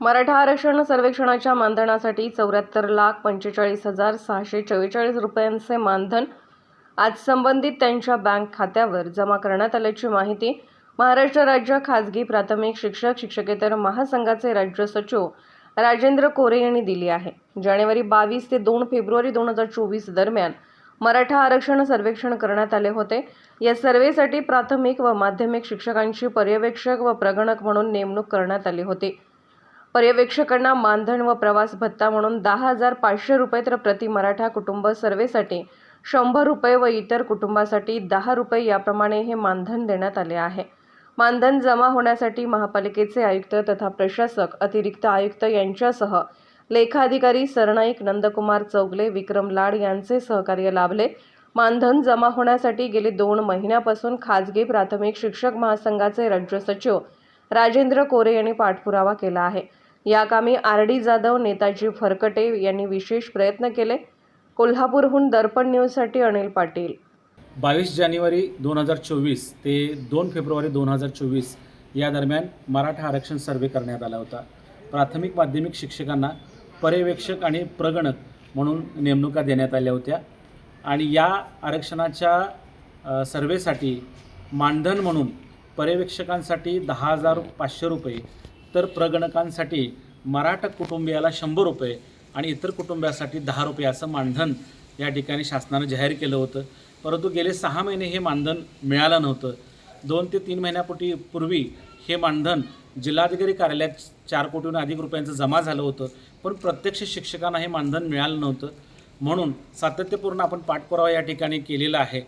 मराठा आरक्षण सर्वेक्षणाच्या मानधनासाठी चौऱ्याहत्तर लाख पंचेचाळीस हजार सहाशे चव्वेचाळीस रुपयांचे मानधन आज संबंधित त्यांच्या बँक खात्यावर जमा करण्यात आल्याची माहिती महाराष्ट्र राज्य खाजगी प्राथमिक शिक्षक शिक्षकेतर महासंघाचे राज्य सचिव राजेंद्र कोरे यांनी दिली आहे. जानेवारी बावीस ते दोन फेब्रुवारी दोन हजार चोवीस दरम्यान मराठा आरक्षण सर्वेक्षण करण्यात आले होते. या सर्वेसाठी प्राथमिक व माध्यमिक शिक्षकांची पर्यवेक्षक व प्रगणक म्हणून नेमणूक करण्यात आली होती. पर्यवेक्षकांना मानधन व प्रवास भत्ता म्हणून दहा हजार पाचशे रुपये तर प्रति मराठा कुटुंब सर्वेसाठी शंभर रुपये व इतर कुटुंबासाठी दहा रुपये याप्रमाणे हे मानधन देण्यात आले आहे. मानधन जमा होण्यासाठी महापालिकेचे आयुक्त तथा प्रशासक अतिरिक्त आयुक्त यांच्यासह लेखाधिकारी सरनाईक नंदकुमार चौगले विक्रम लाड यांचे सहकार्य लाभले. मानधन जमा होण्यासाठी गेले दोन महिन्यापासून खाजगी प्राथमिक शिक्षक महासंघाचे राज्य सचिव राजेंद्र कोरे यांनी पाठपुरावा केला आहे. या कामी आर डी जाधव नेताजी फरकटे यांनी विशेष प्रयत्न केले. कोल्हापूरहून दर्पण न्यूजसाठी अनिल पाटील. बावीस जानेवारी दोन हजार चोवीस ते दोन फेब्रुवारी दोन हजार चोवीस या दरम्यान मराठा आरक्षण सर्वे करण्यात आला होता. प्राथमिक माध्यमिक शिक्षकांना पर्यवेक्षक आणि प्रगणक म्हणून नेमणुका देण्यात आल्या होत्या आणि या आरक्षणाच्या सर्वेसाठी मानधन म्हणून पर्यवेक्षकांसाठी दहा हजार पाचशे रुपये तर प्रगणकांसाठी मराठा कुटुंबियाला शंभर रुपये आणि इतर कुटुंबियासाठी दहा रुपये असं मानधन या ठिकाणी शासनानं जाहीर केलं होतं. परंतु गेले सहा महिने हे मानधन मिळालं नव्हतं. दोन ते तीन महिन्यापूर्वी पूर्वी हे मानधन जिल्हाधिकारी कार्यालयात चार कोटीहून अधिक रुपयांचं जमा झालं होतं पण प्रत्यक्ष शिक्षकांना हे मानधन मिळालं नव्हतं. म्हणून सातत्यपूर्ण आपण पाठपुरावा या ठिकाणी केलेला आहे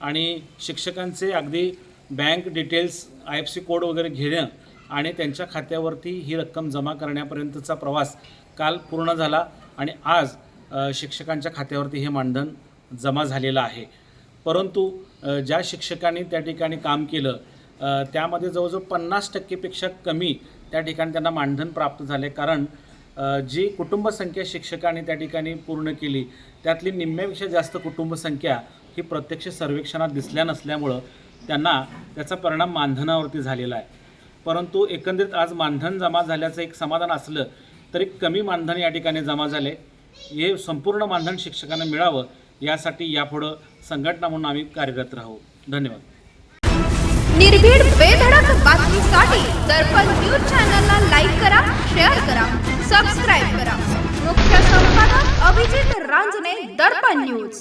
आणि शिक्षकांचे अगदी bank details I F C code वगैरे घेणं आणि त्यांच्या खात्यावरती ही रक्कम जमा करण्यापर्यंतचा प्रवास काल पूर्ण झाला आणि आज शिक्षकांच्या खात्यावरती हे मानधन जमा झालेलं आहे. परंतु ज्या शिक्षकांनी त्या ठिकाणी काम केलं त्यामध्ये जवळजवळ पन्नास टक्केपेक्षा कमी त्या ठिकाणी त्यांना मानधन प्राप्त झाले. कारण जी कुटुंबसंख्या शिक्षकांनी त्या ठिकाणी पूर्ण केली त्यातली निम्म्यापेक्षा जास्त कुटुंबसंख्या ही प्रत्यक्ष सर्वेक्षणात दिसल्या नसल्यामुळं त्यांना त्याचा परिणाम मानधनावरती झालेला आहे. परंतु एकंदरीत आज मानधन जमा झाल्याचं एक समाधान असलं तरी कमी मानधन या ठिकाणी जमा झाले. हे संपूर्ण मानधन शिक्षकांना मिळावं यासाठी यापुढं संघटना म्हणून आम्ही कार्यरत राहू. धन्यवाद. निर्भीड बेधडक बातमीसाठी दर्पण न्यूज चॅनलला लाईक करा शेअर करा सबस्क्राईब करा. मुख्य संपादक अभिजित रांजने दर्पण न्यूज.